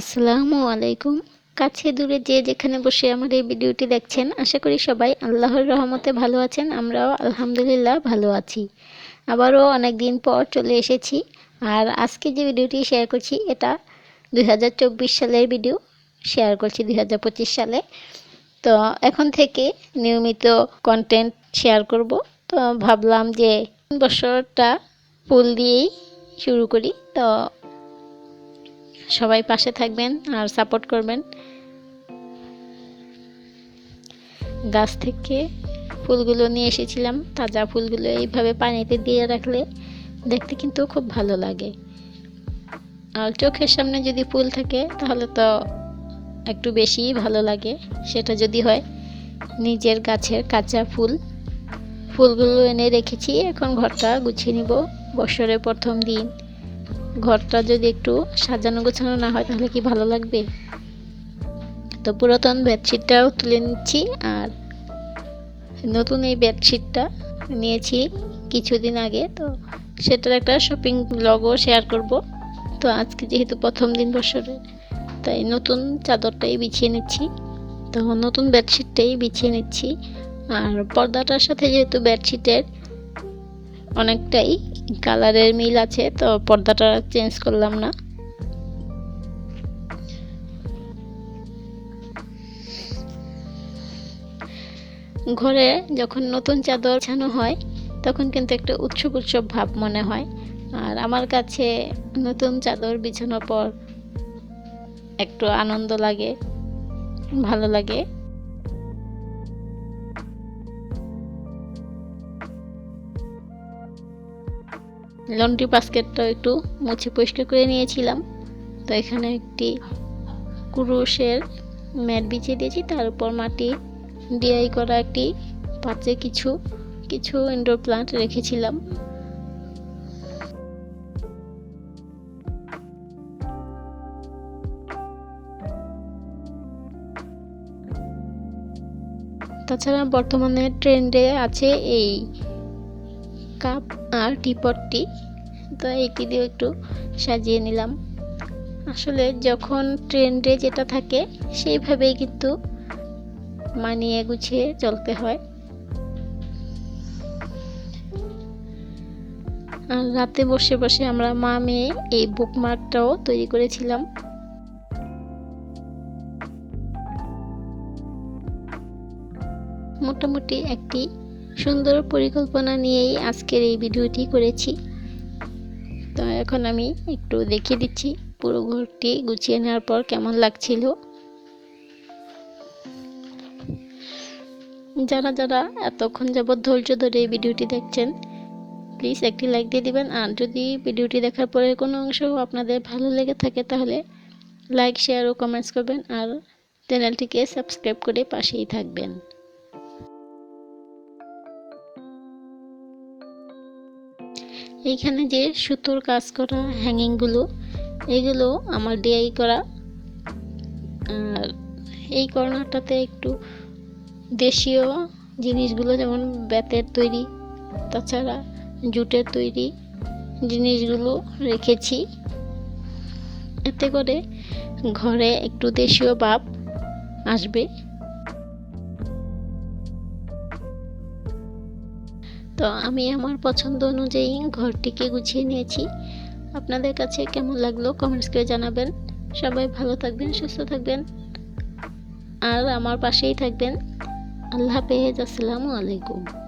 আসসালামু আলাইকুম। কাছে দূরে যে যেখানে বসে আমার এই ভিডিওটি দেখছেন, আশা করি সবাই আল্লাহর রহমতে ভালো আছেন, আমরাও আলহামদুলিল্লাহ ভালো আছি। আবারও অনেক দিন পর চলে এসেছি, আর আজকে যে ভিডিওটি শেয়ার করছি, এটা দু হাজার চব্বিশ সালের ভিডিও শেয়ার করছি দু হাজার পঁচিশ সালে। তো এখন থেকে নিয়মিত কন্টেন্ট শেয়ার করব। তো ভাবলাম যে বছরটা ফুল দিয়েই শুরু করি। তো সবাই পাশে থাকবেন আর সাপোর্ট করবেন। গাছ থেকে ফুলগুলো নিয়ে এসেছিলাম, তাজা ফুলগুলো এইভাবে পানিতে দিয়ে রাখলে দেখতে কিন্তু খুব ভালো লাগে। আর চোখের সামনে যদি ফুল থাকে, তাহলে তো একটু বেশিই ভালো লাগে। সেটা যদি হয়, নিজের গাছের কাঁচা ফুল, ফুলগুলো এনে রেখেছি, এখন ঘরটা গুছিয়ে নিব। বছরের প্রথম দিন। ঘরটা যদি একটু সাজানো গোছানো না হয়, তাহলে কি ভালো লাগবে? তো পুরাতন বেডশিটটাও তুলে নিচ্ছি, আর নতুন এই বেডশিটটা নিয়েছি কিছুদিন আগে, তো সেটার একটা শপিং ব্লগও শেয়ার করব। তো আজকে যেহেতু প্রথম দিন বছরে তাই নতুন চাদরটাই বিছিয়ে নিচ্ছি। তো নতুন বেডশিটটাই বিছিয়ে নিচ্ছি, আর পর্দাটার সাথে যেহেতু বেডশিটের অনেকটাই কালারের মিল আছে, তো পর্দাটা চেঞ্জ করলাম না। ঘরে যখন নতুন চাদর ছানো হয়, তখন কিন্তু একটা উৎসব উৎসব ভাব মনে হয়। আর আমার কাছে নতুন চাদর বিছানোর পর একটু আনন্দ লাগে, ভালো লাগে। লন্ড্রি বাস্কেটটা একটু মুছে পরিষ্কার করে নিয়েছিলাম। তো এখানে একটি কুরুশের ম্যাট বিছিয়ে দিয়েছি, তার উপর মাটি ডিআই করা একটি পাত্রে কিছু কিছু ইনডোর প্লান্ট রেখেছিলাম। তাছাড়া বর্তমানে ট্রেন্ডে আছে এই কাপ আর টিপটটি তো এইটি দিয়ে একটু সাজিয়ে নিলাম। আসলে যখন ট্রেন্ডে যেটা থাকে, সেইভাবেই কিন্তু মানিয়ে গুছিয়ে চলতে হয়। আর রাতে বসে বসে আমরা মা মেয়ে এই বুকমার্কটাও তৈরি করেছিলাম। মোটামুটি একটি সুন্দর পরিকল্পনা নিয়েই আজকের এই ভিডিওটি করেছি। তো এখন আমি একটু দেখিয়ে দিচ্ছি পুরো ঘরটি গুছিয়ে নেওয়ার পর কেমন লাগছিল। যারা যারা এতক্ষণ যাবৎ ধৈর্য ধরে এই ভিডিওটি দেখছেন প্লিজ একটি লাইক দিয়ে দিবেন। আর যদি ভিডিওটি দেখার পরে কোনো অংশ আপনাদের ভালো লেগে থাকে, তাহলে লাইক শেয়ার ও কমেন্টস করবেন। আর চ্যানেলটিকে সাবস্ক্রাইব করে পাশেই থাকবেন। এইখানে যে সুতোর কাজ করা হ্যাঙ্গিংগুলো এগুলো আমার ডিআই করা। আর এই কর্নারটাতে একটু দেশীয় জিনিসগুলো যেমন বেতের তৈরি, তাছাড়া জুটের তৈরি জিনিসগুলো রেখেছি। এতে করে ঘরে একটু দেশীয় ভাব আসবে। তো আমি আমার পছন্দ অনুযায়ী ঘরটিকে গুছিয়ে নিয়েছি। আপনাদের কাছে কেমন লাগল কমেন্টস করে জানাবেন। সবাই ভালো থাকবেন, সুস্থ থাকবেন। আর আমার পাশেই থাকবেন। আল্লাহ হাফেজ, আসসালামু আলাইকুম।